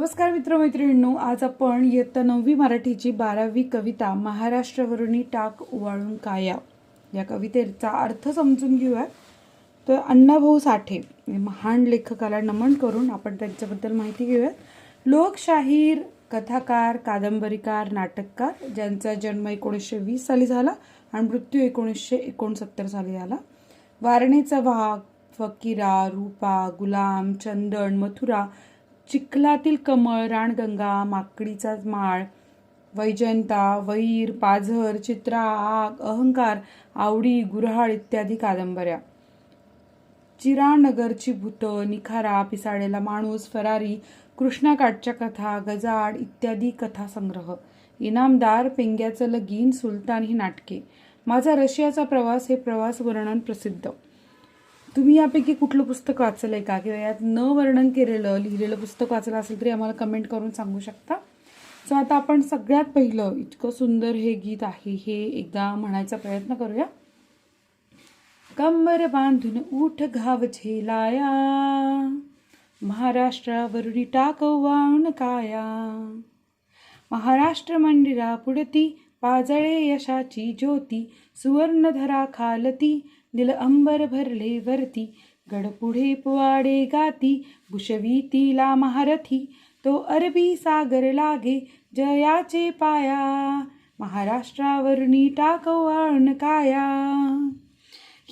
नमस्कार मित्रमैत्रिणींनो आज आपण इयत्ता नववी मराठीची बारावी कविता महाराष्ट्रवरुणी टाक उवाळून काया या कवितेचा अर्थ समजून घेऊया. तर अण्णाभाऊ साठे हे महान लेखकाला नमन करून आपण त्यांच्याबद्दल माहिती घेऊया. लोकशाहीर कथाकार कादंबरीकार नाटककार ज्यांचा जन्म एकोणीसशे वीस साली झाला आणि मृत्यू एकोणीसशे एकोणसत्तर साली झाला. वारणेचा वाघ फकीरा रूपा गुलाम चंदन मथुरा चिखलातील कमळ राणगंगा माकडीचा माळ वैजयंता वैर पाझर चित्रा आग अहंकार आवडी गुऱ्हाळ इत्यादी कादंबऱ्या. चिरानगरची भूतं निखारा पिसाळेला माणूस फरारी कृष्णाकाठच्या कथा गजाड इत्यादी कथासंग्रह. इनामदार पेंग्याचं लगीन सुलतान ही नाटके. माझा रशियाचा प्रवास हे प्रवास वर्णन प्रसिद्ध. तुम्ही यापैकी कुठलं पुस्तक वाचलं आहे का? किंवा यात न वर्णन केलेलं लिहिलेलं पुस्तक वाचलं असेल तरी आम्हाला कमेंट करून सांगू शकता. सो आता आपण सगळ्यात पहिलं इतकं सुंदर हे गीत आहे हे एकदा म्हणायचा प्रयत्न करूया. कंबर बांधून उठ घाव झेलाया महाराष्ट्रावरुणी टाकव वाण काया. महाराष्ट्र मंदिरा पुढती पाजळे यशाची ज्योती सुवर्णधरा खालती निल अंबर भरले वरती. गड पुढे पुवाडे गाती भुषवी तिला महारथी. तो अरबी सागर लागे जयाचे पाया. महाराष्ट्रावरणी टाकवाण काया.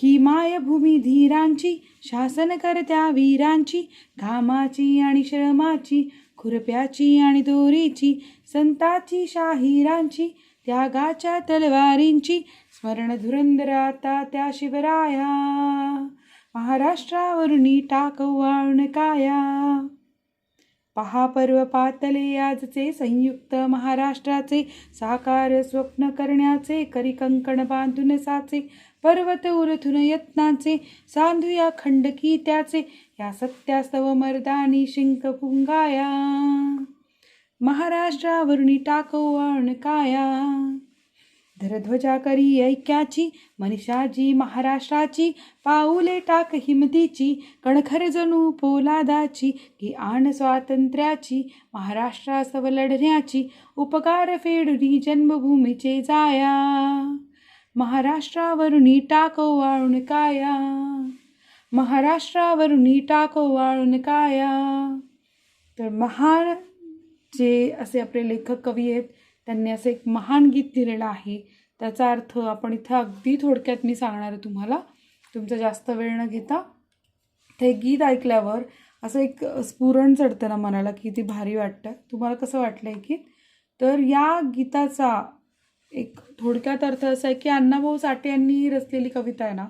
ही मायभूमी धीरांची शासन करत्या वीरांची घामाची आणि श्रमाची खुरप्याची आणि दोरीची संताची शाहिरांची त्यागाच्या तलवारींची स्मरण धुरंदराता त्या शिवराया. महाराष्ट्रावरुणी टाकवाण काया पहा पर्व पातले आजचे संयुक्त महाराष्ट्राचे साकार स्वप्न करण्याचे करी कंकण बांधून साचे पर्वत उरथून यत्नाचे सांधूया खंडकी त्याचे या सत्यास्तव मर्दानी शिंक पुंगाया महाराष्ट्रावरुणी टाकवाण काया धरध्वजा करी ऐक्याची मनीषाजी महाराष्ट्राची पाऊले टाक हिमतीची कणखर जणू पोलादाची की आण स्वातंत्र्याची महाराष्ट्रासव लढण्याची उपकार फेडुनी जन्मभूमीचे जाया. महाराष्ट्रावरुणी टाको वाळून काया महाराष्ट्रावरुणी टाको वाळून काया तर महान जे असे आपले लेखक कवी आहेत त्यांनी असं एक महान गीत लिहिलेलं आहे. त्याचा अर्थ आपण इथं अगदी थोडक्यात मी सांगणार आहे तुम्हाला. तुमचा जास्त वेळ न घेता. ते गीत ऐकल्यावर असं एक स्फुरण चढतं ना मनाला की ती भारी वाटतं. तुम्हाला कसं वाटलं आहे गीत? तर या गीताचा एक थोडक्यात अर्थ असा आहे की अण्णाभाऊ साठे यांनी रचलेली कविता आहे ना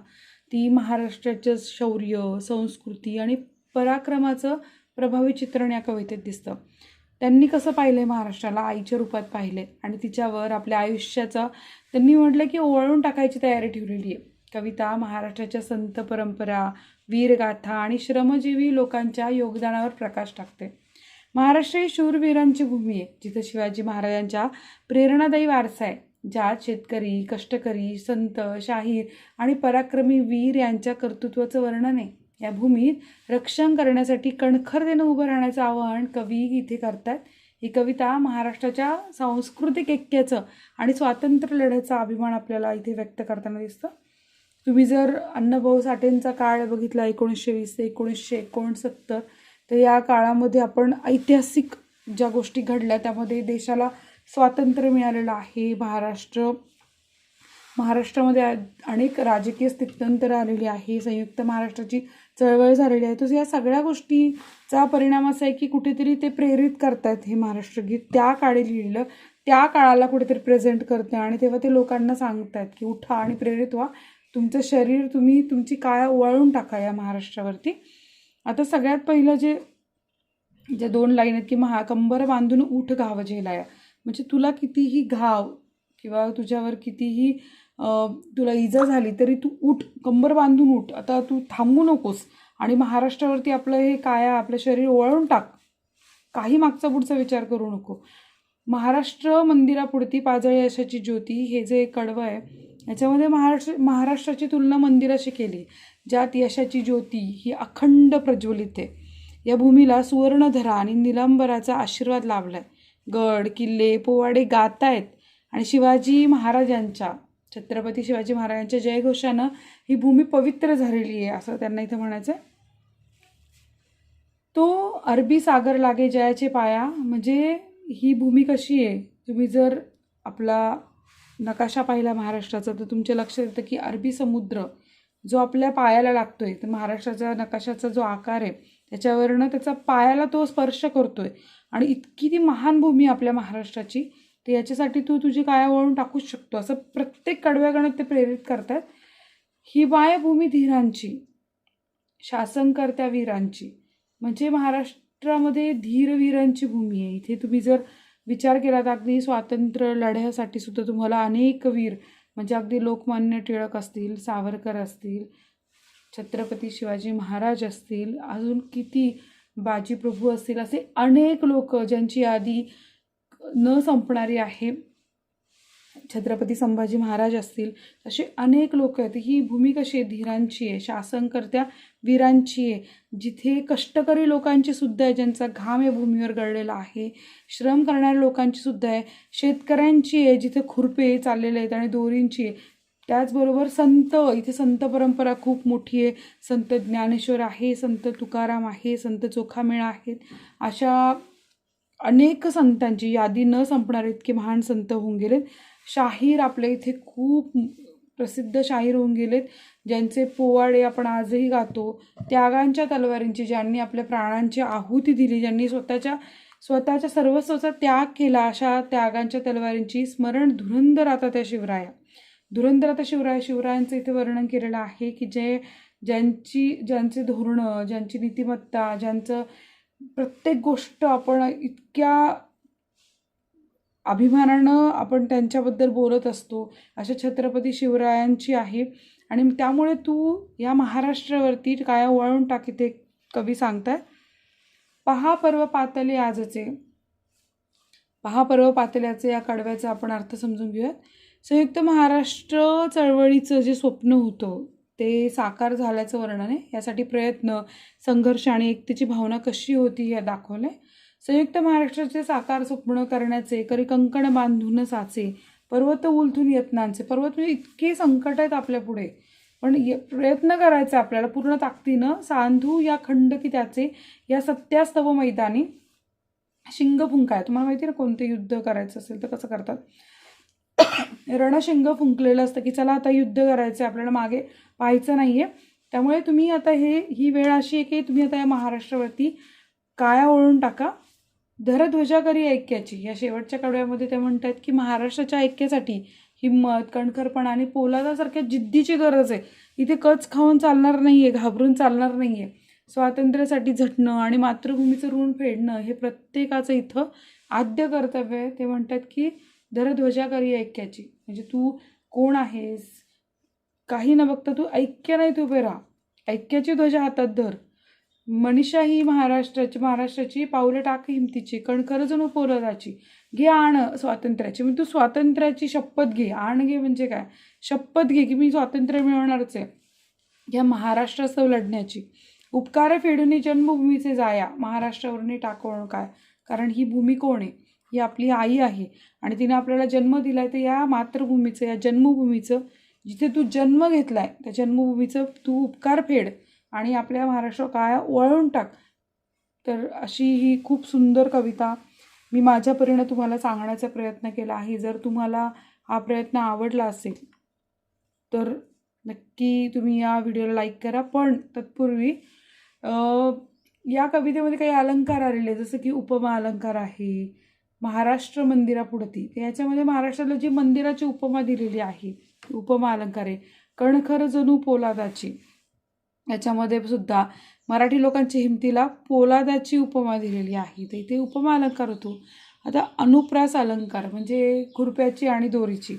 ती महाराष्ट्राचं शौर्य संस्कृती आणि पराक्रमाचं प्रभावी चित्रण या कवितेत दिसतं. त्यांनी कसं पाहिलं आहे महाराष्ट्राला? आईच्या रूपात पाहिले आणि तिच्यावर आपल्या आयुष्याचा त्यांनी म्हटलं की ओवाळून टाकायची तयारी ठेवलेली आहे. कविता महाराष्ट्राच्या संत परंपरा वीरगाथा आणि श्रमजीवी लोकांच्या योगदानावर प्रकाश टाकते. महाराष्ट्र ही शूरवीरांची भूमी आहे जिथं शिवाजी महाराजांच्या प्रेरणादायी वारसा आहे ज्यात शेतकरी कष्टकरी संत शाहीर आणि पराक्रमी वीर यांच्या कर्तृत्वाचं वर्णन आहे. या भूमीत रक्षण करण्यासाठी कणखरतेनं उभं राहण्याचं आवाहन कवी इथे करतात ही कविता महाराष्ट्राच्या सांस्कृतिक ऐक्याचं आणि स्वातंत्र्य लढ्याचा अभिमान आपल्याला इथे व्यक्त करताना दिसतं. तुम्ही जर अण्णाभाऊ साठेंचा काळ बघितला एकोणीसशे वीस ते एकोणीसशे एकोणसत्तर तर या काळामध्ये आपण ऐतिहासिक ज्या गोष्टी घडल्या त्यामध्ये देशाला स्वातंत्र्य मिळालेलं आहे. महाराष्ट्र महाराष्ट्रामध्ये अनेक राजकीय स्थित्यंतरं आलेली आहे. संयुक्त महाराष्ट्राची चळवळ झालेली आहे. तर या सगळ्या गोष्टीचा परिणाम असा आहे की कुठेतरी ते प्रेरित करतात हे महाराष्ट्र गीत. त्या काळी लिहिलेलं त्या काळाला कुठेतरी प्रेझेंट करते आणि तेव्हा ते लोकांना सांगतात की उठा आणि प्रेरित व्हा. तुमचं शरीर तुम्ही तुमची काया ओवाळून टाका या महाराष्ट्रावरती. आता सगळ्यात पहिलं जे जे दोन लाईन आहेत की महा कंबर बांधून उठ घाव झेलाया. म्हणजे तुला कितीही घाव किंवा तुझ्यावर कितीही तुला इजा झाली तरी तू उठ कंबर बांधून उठ. आता तू थांबू नकोस आणि महाराष्ट्रावरती आपलं हे काया आपलं शरीर ओळून टाक. काही मागचा पुढचा विचार करू नको. महाराष्ट्र मंदिरापुढती पाजळी यशाची ज्योती हे जे कडवं आहे याच्यामध्ये महाराष्ट्र महाराष्ट्राची तुलना मंदिराशी केली. ज्यात यशाची ज्योती ही अखंड प्रज्वलित आहे. या भूमीला सुवर्णधरा आणि निलंबराचा आशीर्वाद लाभला आहे गड किल्ले पोवाडे गातायत आणि शिवाजी महाराजांच्या छत्रपती शिवाजी महाराजांच्या जयघोषानं ही भूमी पवित्र झालेली आहे असं त्यांना इथं म्हणायचं आहे तो अरबी सागर लागे जयाचे पाया म्हणजे ही भूमी कशी आहे? तुम्ही जर आपला नकाशा पाहिला महाराष्ट्राचा तर तुमच्या लक्षात येतं की अरबी समुद्र जो आपल्या पायाला लागतो आहे तर महाराष्ट्राचा नकाशाचा जो आकार आहे त्याच्यावरनं त्याचा पायाला तो स्पर्श करतो आहे आणि इतकी ती महान भूमी आपल्या महाराष्ट्राची तर याच्यासाठी तू तुझी काया वळून टाकूच शकतो. असं प्रत्येक कडव्याकडनं ते प्रेरित करतात. ही मायभूमी धीरांची शासनकर्त्या वीरांची म्हणजे महाराष्ट्रामध्ये धीरवीरांची भूमी आहे. इथे तुम्ही जर विचार केला तर अगदी स्वातंत्र्य लढ्यासाठी सुद्धा तुम्हाला अनेक वीर म्हणजे अगदी लोकमान्य टिळक असतील सावरकर असतील छत्रपती शिवाजी महाराज असतील अजून किती बाजीप्रभू असतील असे अनेक लोक ज्यांची यादी न संपणारी आहे. छत्रपती संभाजी महाराज असतील असे अनेक लोक आहेत. ही भूमी कशी आहे? धीरांची आहे शासनकर्त्या वीरांची आहे. जिथे कष्टकरी लोकांची सुद्धा आहे ज्यांचा घाम या भूमीवर गळलेला आहे. श्रम करणाऱ्या लोकांची सुद्धा आहे. शेतकऱ्यांची आहे जिथे खुरपे चाललेले आहेत आणि दोरींची आहे. त्याचबरोबर संत इथे संत परंपरा खूप मोठी आहे. संत ज्ञानेश्वर आहे संत तुकाराम आहे संत चोखामेळा आहेत. अशा अनेक संतांची यादी न संपणार इतके महान संत होऊन गेलेत. शाहीर आपल्या इथे खूप प्रसिद्ध शाहीर होऊन गेलेत. ज्यांचे पोवाडे आपण आजही गातो त्यागांच्या तलवारींची ज्यांनी आपल्या प्राणांची आहुती दिली ज्यांनी स्वतःच्या स्वतःच्या सर्वस्वचा त्याग केला अशा त्यागांच्या तलवारींची स्मरण धुरंधर आता त्या शिवराया. धुरंधर आता शिवराय शिवरायांचं इथे वर्णन केलेलं आहे की जे ज्यांची ज्यांचे धोरणं ज्यांची नीतिमत्ता ज्यांचं प्रत्येक गोष्ट आपण इतक्या अभिमानानं आपण त्यांच्याबद्दल बोलत असतो. अशा छत्रपती शिवरायांची आहे. आणि त्यामुळे तू या महाराष्ट्रावरती काय वळून टाकी ते कवी सांगताय? पहा पर्व पातले आजचे. पहा पर्व पातल्याचे या कडव्याचा आपण अर्थ समजून घेऊयात. संयुक्त महाराष्ट्र चळवळीचं जे स्वप्न होतं ते साकार झाल्याचं वर्णन आहे. यासाठी प्रयत्न संघर्ष आणि एकतेची भावना कशी होती हे दाखवलं संयुक्त महाराष्ट्राचे साकार स्वप्न करण्याचे करी कंकण बांधून साचे पर्वत उलथून यत्नांचे. पर्वत म्हणजे इतके संकट आहेत आपल्या पुढे. पण य प्रयत्न करायचा आपल्याला पूर्ण ताकदीनं सांधू या खंड की त्याचे या सत्यास्तव मैदानी शिंग फुंकाय तुम्हाला माहिती ना कोणते युद्ध करायचं असेल तर कसं करतात? रणशिंग फुंकलेलं असतं की चला आता युद्ध करायचं आहे आपल्याला मागे पाहायचं नाही आहे त्यामुळे तुम्ही आता हे ही वेळ अशी आहे की तुम्ही आता या महाराष्ट्रावरती काया ओळून टाका. धरध्वजा करी ऐक्याची या शेवटच्या कडव्यामध्ये ते म्हणतात की महाराष्ट्राच्या ऐक्यासाठी हिंमत कणखरपणा आणि पोलादासारख्या जिद्दीची गरज आहे. इथे कच खाऊन चालणार नाही आहे घाबरून चालणार नाही आहे स्वातंत्र्यासाठी झटणं आणि मातृभूमीचं ऋण फेडणं हे प्रत्येकाचं इथं आद्य कर्तव्य आहे. ते म्हणतात की धरध्वजा करी ऐक्याची. म्हणजे तू कोण आहेस? काही न बघता तू ऐक्य नाही तू उभे राहा. ऐक्याची ध्वजा हातात धर. मनीषा ही महाराष्ट्राची महाराष्ट्राची पावलं टाक हिमतीची कणखर जणू पोलदाची. घे आण स्वातंत्र्याची. म्हणजे तू स्वातंत्र्याची शपथ घे. आण घे म्हणजे काय? शपथ घे की मी स्वातंत्र्य मिळवणारच आहे. या महाराष्ट्रासह लढण्याची. उपकार फेडून जन्मभूमीचे जाया. महाराष्ट्रावरून टाकवण काय? कारण ही भूमी कोण आहे? ही आपली आई आहे. आणि तिने आपल्याला जन्म दिला आहे तर या मातृभूमीचं या जन्मभूमीचं जिथे तू जन्म घेतला आहे त्या जन्मभूमीचं तू उपकार फेड आणि आपल्या महाराष्ट्र काय वळवून टाक. तर अशी ही खूप सुंदर कविता मी माझ्या परीनं तुम्हाला सांगण्याचा प्रयत्न केला आहे. जर तुम्हाला हा प्रयत्न आवडला असेल तर नक्की तुम्ही या व्हिडिओला लाईक करा. पण तत्पूर्वी या कवितेमध्ये काही अलंकार आलेले जसं की उपमा अलंकार आहे महाराष्ट्र मंदिरापुढती. ती याच्यामध्ये महाराष्ट्राला जी मंदिराची उपमा दिलेली आहे उपमा अलंकार आहे कणखर जणू पोलादाची याच्यामध्ये सुद्धा मराठी लोकांच्या हिमतीला पोलादाची उपमा दिलेली आहे. तर इथे उपमा अलंकार होतो. आता अनुप्रास अलंकार म्हणजे खुरप्याची आणि दोरीची.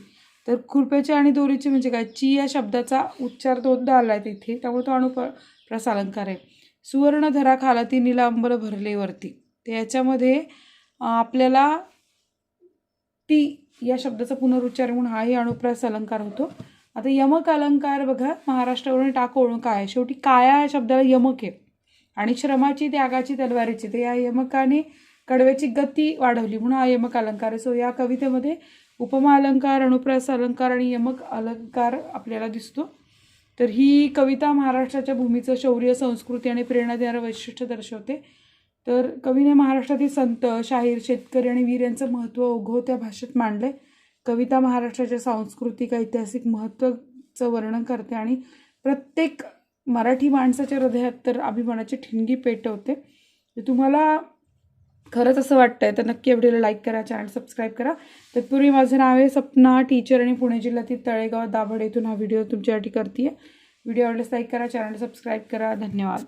तर खुरप्याची आणि दोरीची म्हणजे काय? ची या शब्दाचा उच्चार दोनदा आला आहे तिथे त्यामुळे तो अनुप्रास अलंकार आहे. सुवर्णधरा खालाती निलांबर भरले वरती. तर याच्यामध्ये आपल्याला ती या शब्दाचा पुनरुच्चार म्हणून हाही अनुप्रास अलंकार होतो. आता यमक अलंकार बघा महाराष्ट्रावरून टाक काय शेवटी काया या शब्दाला यमक आहे. आणि श्रमाची त्यागाची तलवारीची. तर या यमकाने कडव्याची गती वाढवली म्हणून हा यमक अलंकार आहे. सो या कवितेमध्ये उपमा अलंकार अनुप्रास अलंकार आणि यमक अलंकार आपल्याला दिसतो. तर ही कविता महाराष्ट्राच्या भूमीचं शौर्य संस्कृती आणि प्रेरणा देणारं वैशिष्ट्य दर्शवते. तर कवीने महाराष्ट्रातील संत शाहीर शेतकरी आणि वीर यांचं महत्त्व ओघवत्या भाषेत मांडलंय. कविता महाराष्ट्राच्या सांस्कृतिक ऐतिहासिक महत्त्वाचं वर्णन करते आणि प्रत्येक मराठी माणसाच्या हृदयात तर अभिमानाची ठिणगी पेटवते. तुम्हाला खरंच असं वाटतं आहे तर नक्की एवढीला व्हिडिओला लाईक करा चॅनल सबस्क्राईब करा. तत्पूर्वी माझं नाव आहे सपना टीचर आणि पुणे जिल्ह्यातील तळेगाव दाभड येथून हा व्हिडिओ तुमच्यासाठी करते आहे व्हिडिओ आवडल्यास लाईक करा चॅनल सबस्क्राईब करा. धन्यवाद.